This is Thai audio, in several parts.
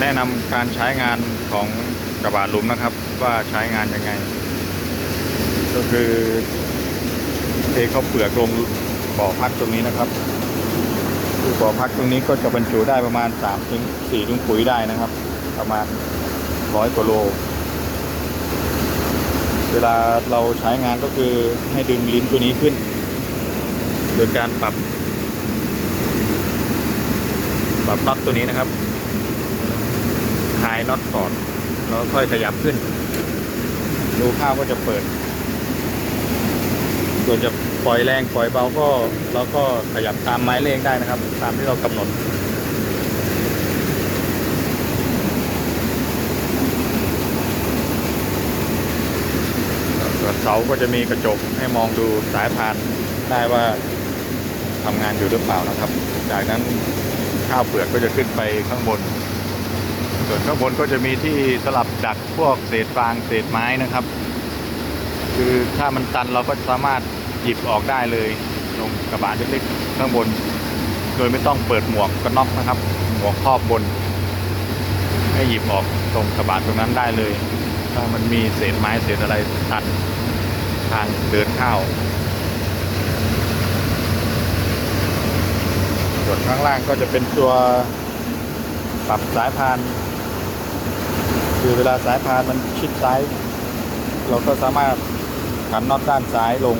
แนะนำการใช้งานของกระบะหลุมนะครับ ว่าใช้งานยังไง ก็คือเทเข้าเปลือกลงบ่อพักตรงนี้นะครับคือบ่อพักตรงนี้ก็จะบรรจุได้ประมาณ3ถึง4ถุงปุ๋ยได้นะครับ ประมาณร้อยกว่าโล เวลาเราใช้งานก็คือให้ดึงลิ้นตัวนี้ขึ้น โดยการปรับ ปรับน็อตตัวนี้นะครับ คลายน็อตก่อน แล้วค่อยขยับขึ้น ดูข้าวก็จะเปิดส่วนจะปล่อยแรงปล่อยเบาก็เราก็ขยับตามไม้เลขได้นะครับ ตามที่เรากำหนดเสาก็จะมีกระจกให้มองดูสายพานได้ว่าทำงานอยู่หรือเปล่านะครับ จากนั้นข้าวเปลือกก็จะขึ้นไปข้างบน ส่วนข้างบนก็จะมีที่สลับดักพวกเศษฟางเศษไม้นะครับ คือถ้ามันตันเราก็สามารถหยิบออกได้เลยลงกระบะเล็กๆข้างบน โดยไม่ต้องเปิดหมวกกันน็อกนะครับ หมวกครอบบน ให้หยิบออกตรงกระบะตรงนั้นได้เลย ถ้ามันมีเศษไม้เศษอะไรตันทางเดินเข้าส่วนข้างล่างก็จะเป็นตัวปรับสายพาน คือเวลาสายพานมันชิดซ้าย เราก็สามารถขันน็อตด้านซ้ายลง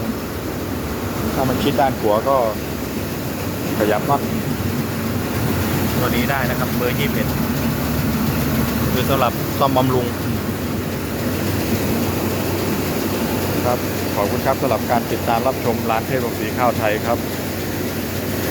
ถ้ามันชิดด้านขวาก็ขยับน็อตตัวนี้ได้นะครับเบอร์ยี่สิบคือสำหรับซ่อมบำรุงครับขอบคุณครับสำหรับการติดตามรับชมร้านเทพโรงสีข้าวไทยครับ